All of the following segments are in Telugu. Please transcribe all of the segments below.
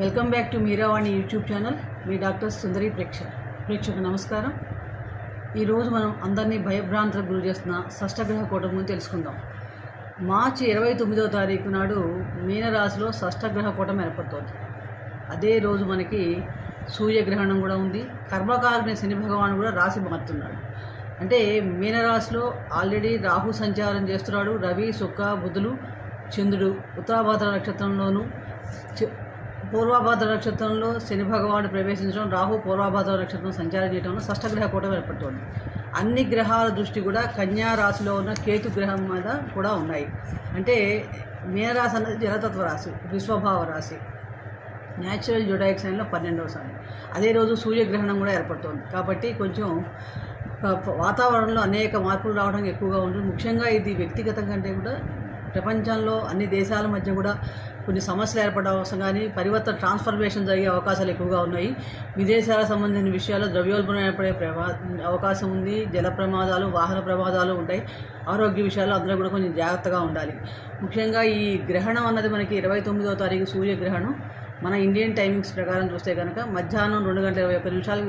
Welcome back to Meeravani YouTube channel. Me doctor Sundari ప్రేక్ష ప్రేక్షకు నమస్కారం. ఈరోజు మనం అందరినీ భయభ్రాంతులకు గురి చేస్తున్న షష్టగ్రహ కూటం గురించి తెలుసుకుందాం. మార్చి ఇరవై తొమ్మిదవ తారీఖు నాడు మీనరాశిలో షష్టగ్రహ కూటం ఏర్పడుతోంది. అదే రోజు మనకి సూర్యగ్రహణం కూడా ఉంది. కర్మకారుని శని భగవాన్ కూడా రాశి మారుతున్నాడు. అంటే మీనరాశిలో ఆల్రెడీ రాహు సంచారం చేస్తున్నాడు. రవి శుక్ర బుధులు చంద్రుడు ఉత్తరాభాద్ర నక్షత్రంలోనూ చ- పూర్వభాద్ర నక్షత్రంలో శని భగవానుడు ప్రవేశించడం రాహు పూర్వభాద్ర నక్షత్రం సంచారం చేయడంలో షష్టగ్రహ కూడా ఏర్పడుతోంది. అన్ని గ్రహాల దృష్టి కూడా కన్యా రాశిలో ఉన్న కేతు గ్రహం మీద కూడా ఉన్నాయి. అంటే మీనరాశి అనేది జలతత్వ రాశి విశ్వభావ రాశి. న్యాచురల్ జొడాయిక్ సైన్లో పన్నెండవ సారి అదే రోజు సూర్యగ్రహణం కూడా ఏర్పడుతుంది. కాబట్టి కొంచెం వాతావరణంలో అనేక మార్పులు రావడం ఎక్కువగా ఉంటుంది ముఖ్యంగా ఇది వ్యక్తిగతం కంటే కూడా ప్రపంచంలో అన్ని దేశాల మధ్య కూడా కొన్ని సమస్యలు ఏర్పడే అవసరం కానీ పరివర్తన ట్రాన్స్ఫర్మేషన్ జరిగే అవకాశాలు ఎక్కువగా ఉన్నాయి. విదేశాలకు సంబంధించిన విషయాల్లో ద్రవ్యోల్బణం ఏర్పడే ప్రమా అవకాశం ఉంది. జల ప్రమాదాలు వాహన ప్రమాదాలు ఉంటాయి. ఆరోగ్య విషయాల్లో అందరూ కూడా కొంచెం జాగ్రత్తగా ఉండాలి. ముఖ్యంగా ఈ గ్రహణం అన్నది మనకి ఇరవై తొమ్మిదో తారీఖు సూర్యగ్రహణం. మన ఇండియన్ టైమింగ్స్ ప్రకారం చూస్తే కనుక మధ్యాహ్నం రెండు గంటల ఇరవై ఒక్క నిమిషాలు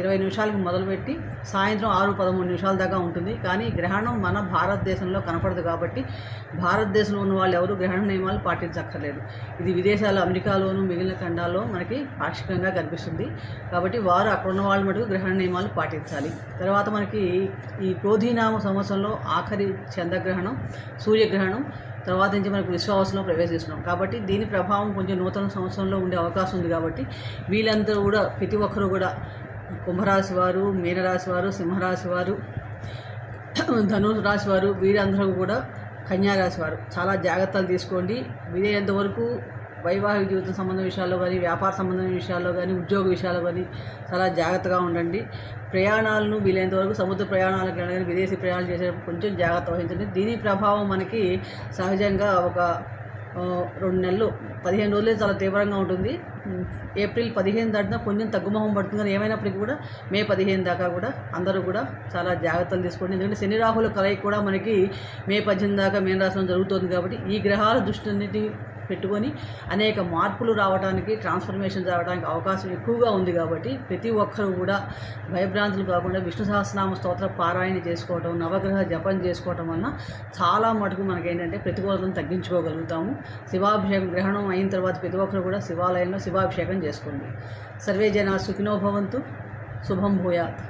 ఇరవై నిమిషాలకు మొదలుపెట్టి సాయంత్రం ఆరు పదమూడు నిమిషాల దాకా ఉంటుంది. కానీ గ్రహణం మన భారతదేశంలో కనపడదు కాబట్టి భారతదేశంలో ఉన్న వాళ్ళు ఎవరు గ్రహణ నియమాలు పాటించక్కర్లేదు. ఇది విదేశాలు అమెరికాలోను మిగిలిన ఖండాల్లో మనకి పాక్షికంగా కనిపిస్తుంది. కాబట్టి వారు అక్కడ ఉన్న వాళ్ళు మటుకు గ్రహణ నియమాలు పాటించాలి. తర్వాత మనకి ఈ క్రోధీనామ సంవత్సరంలో ఆఖరి చంద్రగ్రహణం సూర్యగ్రహణం తర్వాత నుంచి మనకు విశ్వాసంలో ప్రవేశిస్తున్నాం కాబట్టి దీని ప్రభావం కొంచెం నూతన సంవత్సరంలో ఉండే అవకాశం ఉంది కాబట్టి వీళ్ళందరూ కూడా ప్రతి ఒక్కరూ కూడా కుంభరాశి వారు మీనరాశి వారు సింహరాశి వారు ధనుసు రాశి వారు వీరందరూ కూడా కన్యారాశి వారు. చాలా జాగ్రత్తలు తీసుకోండి. వీలైనంత వరకు వైవాహిక జీవితం సంబంధం విషయాల్లో కానీ వ్యాపార సంబంధమైన విషయాల్లో కానీ ఉద్యోగ విషయాల్లో కానీ చాలా జాగ్రత్తగా ఉండండి. ప్రయాణాలను వీలైనంత వరకు సముద్ర ప్రయాణాలకు కానీ విదేశీ ప్రయాణాలు చేసేటప్పుడు కొంచెం జాగ్రత్త వహించండి. దీని ప్రభావం మనకి సహజంగా ఒక రెండు నెలలు పదిహేను రోజులే చాలా తీవ్రంగా ఉంటుంది. ఏప్రిల్ పదిహేను దాటినా కొంచెం తగ్గుమొహం పడుతుంది కానీ ఏమైనప్పటికీ కూడా మే పదిహేను దాకా కూడా అందరూ కూడా చాలా జాగ్రత్తలు తీసుకోండి. ఎందుకంటే శని రాహుల కలయిక కూడా మనకి మే పద్దెనిమిది దాకా మేన జరుగుతుంది కాబట్టి ఈ గ్రహాల దృష్టి పెట్టుకొని అనేక మార్పులు రావడానికి ట్రాన్స్ఫర్మేషన్ రావడానికి అవకాశం ఎక్కువగా ఉంది కాబట్టి ప్రతి ఒక్కరూ కూడా భయభ్రాంతులు కాకుండా విష్ణు సహస్రనామ స్తోత్ర పారాయణ చేసుకోవటం నవగ్రహ జపం చేసుకోవటం వలన చాలా మటుకు మనకి ఏంటంటే ప్రతికూలతను తగ్గించుకోగలుగుతాము. శివాభిషేకం గ్రహణం అయిన తర్వాత ప్రతి ఒక్కరు కూడా శివాలయంలో శివాభిషేకం చేసుకోండి. సర్వే జన సుఖినోభవంతు శుభం భూయాత్.